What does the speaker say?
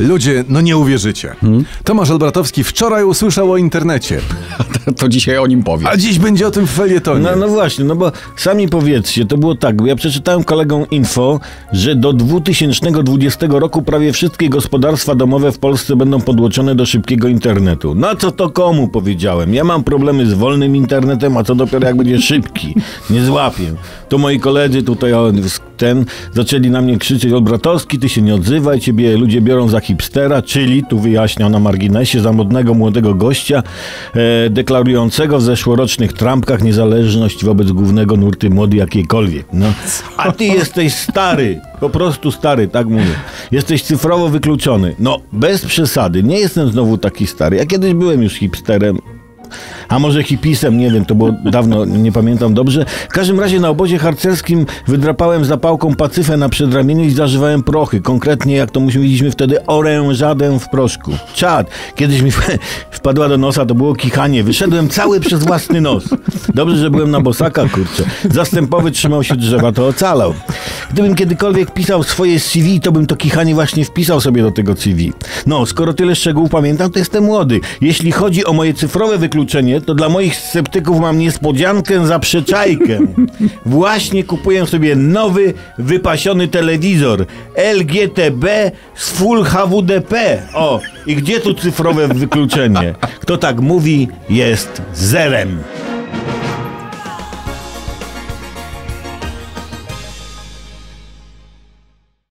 Ludzie, no nie uwierzycie. Tomasz Olbratowski wczoraj usłyszał o internecie, To dzisiaj o nim powiem. a dziś będzie o tym w felietonie. No, no właśnie, no bo sami powiedzcie, to było tak, bo ja przeczytałem kolegom info, że do 2020 roku prawie wszystkie gospodarstwa domowe w Polsce będą podłączone do szybkiego internetu. No co to komu powiedziałem? Ja mam problemy z wolnym internetem, a co dopiero jak będzie szybki. Nie złapię. To moi koledzy tutaj o, ten zaczęli na mnie krzyczeć Olbratowski, ty się nie odzywaj, ciebie ludzie biorą za hipstera, czyli, tu wyjaśniał na marginesie, za modnego młodego gościa e, deklarującego w zeszłorocznych trampkach niezależność wobec głównego nurty mody jakiejkolwiek. No. A ty jesteś stary, po prostu stary, tak mówię. Jesteś cyfrowo wykluczony. No, bez przesady, nie jestem znowu taki stary. Ja kiedyś byłem już hipsterem, a może hipisem, nie wiem, to było dawno, nie pamiętam dobrze. W każdym razie na obozie harcerskim wydrapałem zapałką pacyfę na przedramieniu i zażywałem prochy. Konkretnie, jak to mówiliśmy wtedy, orężadę w proszku. Czad. Kiedyś mi wpadła do nosa, to było kichanie. Wyszedłem cały przez własny nos. Dobrze, że byłem na bosaka, kurczę. Zastępowy trzymał się drzewa, to ocalał. Gdybym kiedykolwiek pisał swoje CV, to bym to kichanie właśnie wpisał sobie do tego CV. No, skoro tyle szczegółów pamiętam, to jestem młody. Jeśli chodzi o moje cyfrowe wykluczenie, to dla moich sceptyków mam niespodziankę za przeczajkę. Właśnie kupuję sobie nowy, wypasiony telewizor LGTB z Full HWDP. O, i gdzie tu cyfrowe wykluczenie? Kto tak mówi, jest zerem.